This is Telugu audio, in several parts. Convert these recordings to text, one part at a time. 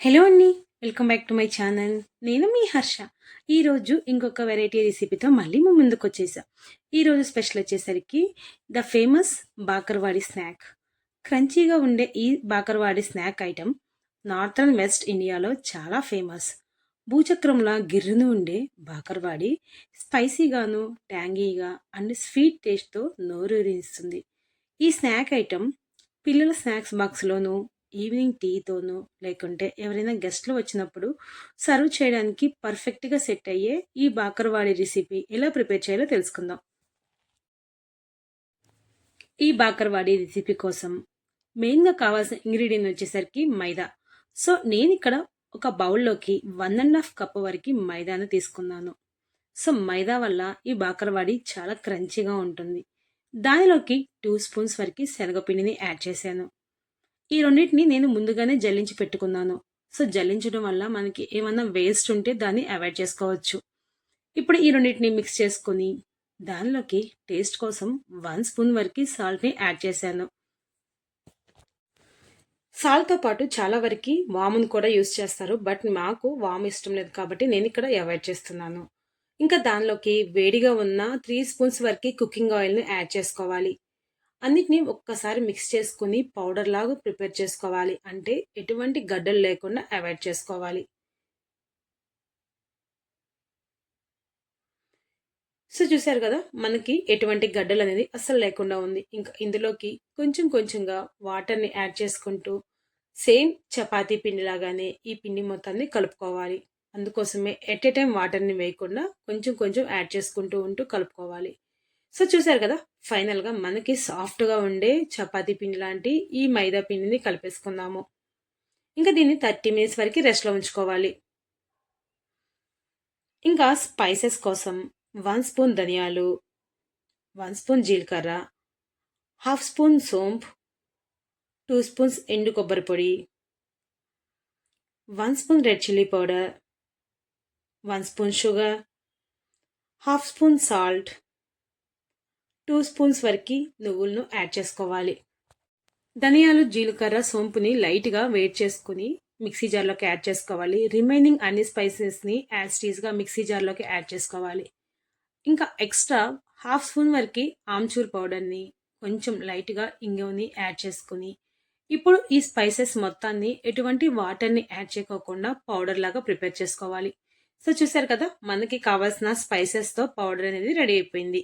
హలో అండి welcome back to my channel నేను మీ హర్ష. ఈరోజు ఇంకొక వెరైటీ రెసిపీతో మళ్ళీ మేము ముందుకు వచ్చేసా. ఈరోజు స్పెషల్ వచ్చేసరికి ద ఫేమస్ బాకర్వాడి స్నాక్ క్రంచీగా ఉండే ఈ Bakarwadi snack item northern west ఇండియాలో చాలా ఫేమస్ భూచక్రంలా గిర్రును ఉండే బాకర్వాడి స్పైసీగాను ట్యాంగీగా అండ్ స్వీట్ టేస్ట్తో నోరూరిస్తుంది. ఈ స్నాక్ ఐటెం పిల్లల స్నాక్స్ బాక్స్లోనూ ఈవినింగ్ టీతోనూ లేకుంటే ఎవరైనా గెస్ట్లు వచ్చినప్పుడు సర్వ్ చేయడానికి పర్ఫెక్ట్గా సెట్ అయ్యే ఈ బాకర్వాడి రెసిపీ ఎలా ప్రిపేర్ చేయాలో తెలుసుకుందాం. ఈ బాకర్వాడి రెసిపీ కోసం మెయిన్గా కావాల్సిన ఇంగ్రీడియంట్ వచ్చేసరికి మైదా. సో నేను ఇక్కడ ఒక బౌల్లోకి వన్ అండ్ హాఫ్ కప్ వరకు మైదాను తీసుకున్నాను. సో మైదా వల్ల ఈ బాకర్వాడి చాలా క్రంచీగా ఉంటుంది. దానిలోకి టూ స్పూన్స్ వరకు శనగపిండిని యాడ్ చేశాను. ఈ రెండింటిని నేను ముందుగానే జల్లించి పెట్టుకున్నాను. సో జల్లించడం వల్ల మనకి ఏమన్నా వేస్ట్ ఉంటే దాన్ని అవాయిడ్ చేసుకోవచ్చు. ఇప్పుడు ఈ రెండింటిని మిక్స్ చేసుకొని దానిలోకి టేస్ట్ కోసం వన్ స్పూన్ వరకు సాల్ట్ని యాడ్ చేశాను. సాల్ట్తో పాటు చాలా వరకు వామును కూడా యూస్ చేస్తారు. బట్ మాకు వాము ఇష్టం లేదు కాబట్టి నేను ఇక్కడ అవాయిడ్ చేస్తున్నాను. ఇంకా దానిలోకి వేడిగా ఉన్న త్రీ స్పూన్స్ వరకు కుకింగ్ ఆయిల్ని యాడ్ చేసుకోవాలి. అన్నిటిని ఒక్కసారి మిక్స్ చేసుకుని పౌడర్ లాగా ప్రిపేర్ చేసుకోవాలి. అంటే ఎటువంటి గడ్డలు లేకుండా అవాయిడ్ చేసుకోవాలి. సో చూసారు కదా మనకి ఎటువంటి గడ్డలు అనేది అస్సలు లేకుండా ఉంది. ఇంకా ఇందులోకి కొంచెం కొంచెంగా వాటర్ని యాడ్ చేసుకుంటూ సేమ్ చపాతీ పిండి లాగానే ఈ పిండి మొత్తాన్ని కలుపుకోవాలి. అందుకోసమే ఎట్ ఏ టైం వాటర్ని వేయకుండా కొంచెం కొంచెం యాడ్ చేసుకుంటూ ఉంటూ కలుపుకోవాలి. సో చూసారు కదా ఫైనల్గా మనకి సాఫ్ట్గా ఉండే చపాతీ పిండి లాంటి ఈ మైదా పిండిని కలిపేసుకుందాము. ఇంకా దీన్ని థర్టీ మినిట్స్ వరకు రెస్ట్లో ఉంచుకోవాలి. ఇంకా స్పైసెస్ కోసం వన్ స్పూన్ ధనియాలు వన్ స్పూన్ జీలకర్ర హాఫ్ స్పూన్ సోంప్ టూ స్పూన్స్ ఎండు కొబ్బరి పొడి one spoon red chilli powder one spoon sugar half spoon salt two spoons వరకు నువ్వులను యాడ్ చేసుకోవాలి. ధనియాలు జీలకర్ర సోంపుని లైట్గా వేట్ చేసుకుని మిక్సీ జార్లోకి యాడ్ చేసుకోవాలి. రిమైనింగ్ అన్ని స్పైసెస్ని యాడ్ స్టీజ్గా మిక్సీ జార్లోకి యాడ్ చేసుకోవాలి. ఇంకా ఎక్స్ట్రా హాఫ్ స్పూన్ వరకు ఆమ్చూర్ పౌడర్ని కొంచెం లైట్గా ఇంగువని యాడ్ చేసుకుని ఇప్పుడు ఈ స్పైసెస్ మొత్తాన్ని ఎటువంటి వాటర్ని యాడ్ చేయకోకుండా పౌడర్ లాగా ప్రిపేర్ చేసుకోవాలి. సో చూసారు కదా మనకి కావాల్సిన స్పైసెస్తో పౌడర్ అనేది రెడీ అయిపోయింది.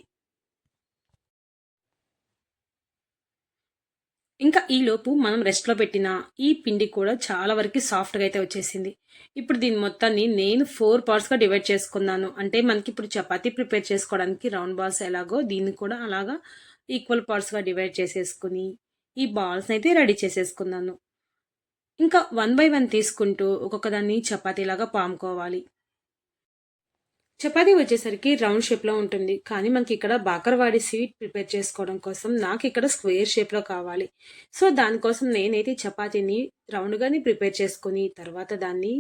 ఇంకా ఈలోపు మనం రెస్ట్లో పెట్టిన ఈ పిండి కూడా చాలా వరకు సాఫ్ట్గా అయితే వచ్చేసింది. ఇప్పుడు దీని మొత్తాన్ని నేను ఫోర్ పార్ట్స్గా డివైడ్ చేసుకున్నాను. అంటే మనకి ఇప్పుడు చపాతీ ప్రిపేర్ చేసుకోవడానికి రౌండ్ బాల్స్ ఎలాగో దీన్ని కూడా అలాగా ఈక్వల్ పార్ట్స్గా డివైడ్ చేసేసుకుని ఈ బాల్స్ అయితే రెడీ చేసేసుకున్నాను. ఇంకా వన్ బై వన్ తీసుకుంటూ ఒక్కొక్కదాన్ని చపాతీలాగా పాముకోవాలి చపాతీ వచ్చేసరికి రౌండ్ షేప్లో ఉంటుంది. కానీ మనకి ఇక్కడ బాకర్వాడి స్వీట్ ప్రిపేర్ చేసుకోవడం కోసం నాకు ఇక్కడ స్క్వేర్ షేప్లో కావాలి. సో దానికోసం నేనైతే చపాతీని రౌండ్గానే ప్రిపేర్ చేసుకుని తర్వాత దాన్ని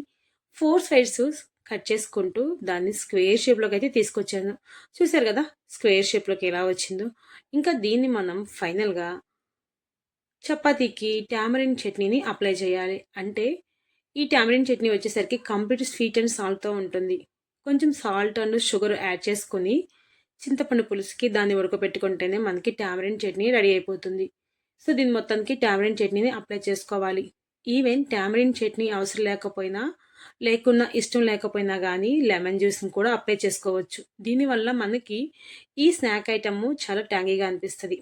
ఫోర్ సైడ్స్ కట్ చేసుకుంటూ దాన్ని స్క్వేర్ షేప్లోకి అయితే తీసుకొచ్చాను. చూసారు కదా స్క్వేర్ షేప్లోకి ఎలా వచ్చిందో. ఇంకా దీన్ని మనం ఫైనల్గా చపాతీకి ట్యామరిన్ చట్నీని అప్లై చేయాలి. అంటే ఈ ట్యామరిన్ చట్నీ వచ్చేసరికి కంప్లీట్ స్వీట్ అండ్ సాల్ట్తో ఉంటుంది. కొంచెం సాల్ట్ అండ్ షుగర్ యాడ్ చేసుకొని చింతపండు పులుసుకి దాన్ని ఉడకబెట్టుకుంటేనే మనకి టామరిన్ చట్నీ రెడీ అయిపోతుంది. సో దీని మొత్తానికి టామరిన్ చట్నీని అప్లై చేసుకోవాలి. ఈవెన్ టామరిన్ చట్నీ అవసరం లేకపోయినా లేకున్నా ఇష్టం లేకపోయినా కానీ లెమన్ జ్యూస్ని కూడా అప్లై చేసుకోవచ్చు. దీనివల్ల మనకి ఈ స్నాక్ ఐటమ్ చాలా ట్యాంగీగా అనిపిస్తుంది.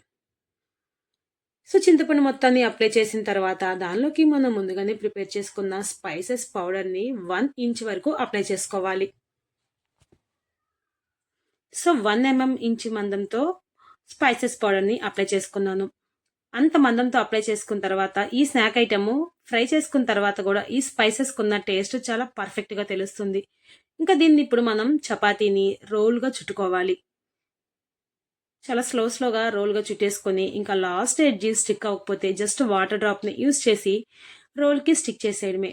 సో చింతపండు మొత్తాన్ని అప్లై చేసిన తర్వాత దానిలోకి మనం ముందుగానే ప్రిపేర్ చేసుకున్న స్పైసెస్ పౌడర్ని వన్ ఇంచ్ వరకు అప్లై చేసుకోవాలి. సో వన్ ఎంఎం ఇంచి మందంతో స్పైసెస్ పౌడర్ని అప్లై చేసుకున్నాను. అంత మందంతో అప్లై చేసుకున్న తర్వాత ఈ స్నాక్ ఐటమ్ ఫ్రై చేసుకున్న తర్వాత కూడా ఈ స్పైసెస్ కున్న టేస్ట్ చాలా పర్ఫెక్ట్గా తెలుస్తుంది. ఇంకా దీన్ని ఇప్పుడు మనం చపాతీని రోల్గా చుట్టుకోవాలి. చాలా స్లో స్లోగా రోల్గా చుట్టేసుకొని ఇంకా లాస్ట్ ఎడ్జి స్టిక్ అవ్వకపోతే జస్ట్ వాటర్ డ్రాప్ని యూస్ చేసి రోల్కి స్టిక్ చేసేయడమే.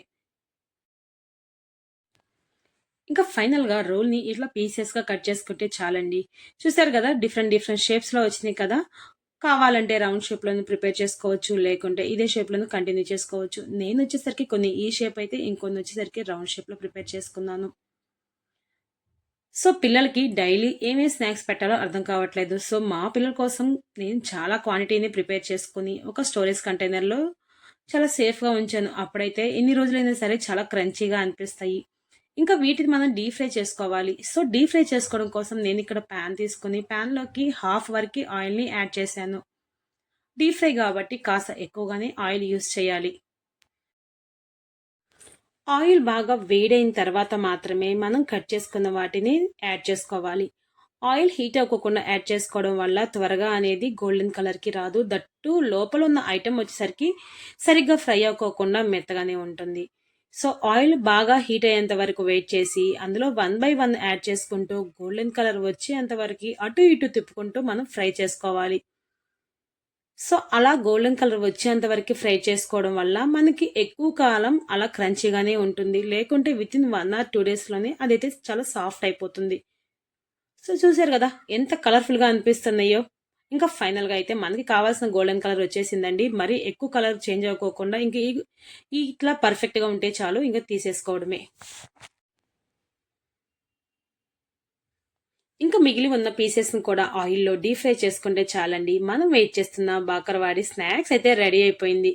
ఇంకా ఫైనల్గా రోల్ని ఇట్లా పీసెస్గా కట్ చేసుకుంటే చాలండి చూసారు కదా డిఫరెంట్ డిఫరెంట్ షేప్స్లో వచ్చినాయి కదా కావాలంటే రౌండ్ షేప్లను ప్రిపేర్ చేసుకోవచ్చు. లేకుంటే ఇదే షేప్లను కంటిన్యూ చేసుకోవచ్చు. నేను వచ్చేసరికి కొన్ని ఈ షేప్ అయితే, ఇంకొన్ని వచ్చేసరికి రౌండ్ షేప్‌లో ప్రిపేర్ చేసుకున్నాను. సో, పిల్లలకి డైలీ ఏమేమి స్నాక్స్ పెట్టాలో అర్థం కావట్లేదు. సో, మా పిల్లల కోసం నేను చాలా క్వాంటిటీని ప్రిపేర్ చేసుకుని ఒక స్టోరేజ్ కంటైనర్‌లో చాలా సేఫ్‌గా ఉంచాను. అప్పుడైతే ఎన్ని రోజులైనా సరే చాలా క్రంచీగా అనిపిస్తాయి. ఇంకా వీటిని మనం డీప్ ఫ్రై చేసుకోవాలి. సో, డీప్ ఫ్రై చేసుకోవడం కోసం నేను ఇక్కడ పాన్ తీసుకుని ప్యాన్లోకి హాఫ్ వరకు ఆయిల్‌ని యాడ్ చేశాను. డీప్ ఫ్రై కాబట్టి కాస్త ఎక్కువగానే ఆయిల్ యూజ్ చేయాలి. ఆయిల్ బాగా వేడైన తర్వాత మాత్రమే మనం కట్ చేసుకున్న వాటిని యాడ్ చేసుకోవాలి. ఆయిల్ హీట్ అవ్వకుండా యాడ్ చేసుకోవడం వల్ల త్వరగా అనేది గోల్డెన్ కలర్‌కి రాదు. దట్టు లోపల ఉన్న ఐటెం వచ్చేసరికి సరిగ్గా ఫ్రై అవ్వకుండా మెత్తగానే ఉంటుంది. సో, ఆయిల్ బాగా హీట్ అయ్యేంత వరకు వెయిట్ చేసి, అందులో వన్ బై వన్ యాడ్ చేసుకుంటూ గోల్డెన్ కలర్ వచ్చేంత వరకు అటు ఇటు తిప్పుకుంటూ మనం ఫ్రై చేసుకోవాలి. సో, అలా గోల్డెన్ కలర్ వచ్చేంత వరకు ఫ్రై చేసుకోవడం వల్ల మనకి ఎక్కువ కాలం అలా క్రంచీగానే ఉంటుంది. లేకుంటే వితిన్ వన్ ఆర్ టూ డేస్‌లోనే అదైతే చాలా సాఫ్ట్ అయిపోతుంది. సో, చూసారు కదా ఎంత కలర్‌ఫుల్‌గా అనిపిస్తున్నాయో. ఇంకా ఫైనల్‌గా అయితే మనకి కావాల్సిన గోల్డెన్ కలర్ వచ్చేసిందండి. మరీ ఎక్కువ కలర్ చేంజ్ అవ్వకోకుండా ఇంక ఈ ఇట్లా పర్ఫెక్ట్‌గా ఉంటే చాలు. ఇంకా తీసేసుకోవడమే. ఇంకా మిగిలి ఉన్న పీసెస్‌ని కూడా ఆయిల్‌లో డీప్ ఫ్రై చేసుకుంటే చాలండి. మనం వెయిట్ చేస్తున్న బాకరవాడి స్నాక్స్ అయితే రెడీ అయిపోయింది.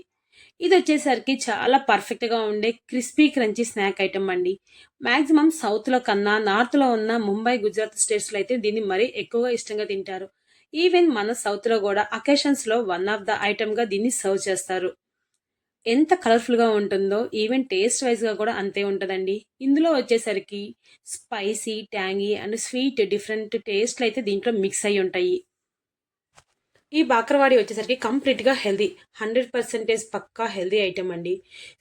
ఇది వచ్చేసరికి చాలా పర్ఫెక్ట్‌గా ఉండే క్రిస్పీ క్రంచీ స్నాక్ ఐటమ్ అండి. మ్యాక్సిమం సౌత్‌లో కన్నా నార్త్‌లో ఉన్న ముంబై, గుజరాత్ స్టేట్స్‌లో అయితే దీన్ని మరీ ఎక్కువగా ఇష్టంగా తింటారు. ఈవెన్ మన సౌత్‌లో కూడా అకేషన్స్‌లో వన్ ఆఫ్ ద ఐటెమ్‌గా దీన్ని సర్వ్ చేస్తారు. ఎంత కలర్‌ఫుల్‌గా ఉంటుందో ఈవెన్ టేస్ట్ వైస్‌గా కూడా అంతే ఉంటుందండి ఇందులో వచ్చేసరికి spicy, tangy and sweet different టేస్ట్‌లయితే దీంట్లో మిక్స్ అయ్యి ఉంటాయి. ఈ బాకరవాడి వచ్చేసరికి కంప్లీట్‌గా హెల్దీ హండ్రెడ్ పర్సెంటేజ్ పక్కా హెల్దీ ఐటెం అండి.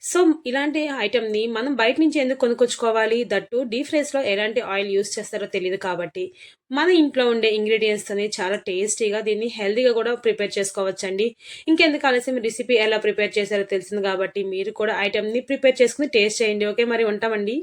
సో, ఇలాంటి ఐటెమ్‌ని మనం బయట నుంచి ఎందుకు కొనుక్కొచ్చుకోవాలి? దట్టు డీప్ ఫ్రైస్‌లో ఎలాంటి ఆయిల్ యూజ్ చేస్తారో తెలియదు కాబట్టి, మన ఇంట్లో ఉండే ఇంగ్రీడియంట్స్తోనే చాలా టేస్టీగా దీన్ని హెల్దీగా కూడా ప్రిపేర్ చేసుకోవచ్చండి. ఇంకెందుకు ఆలస్యం రెసిపీ ఎలా ప్రిపేర్ చేశారో తెలిసింది కాబట్టి, మీరు కూడా ఐటెమ్‌ని ప్రిపేర్ చేసుకుని టేస్ట్ చేయండి. ఓకే. మరి ఉంటామండి.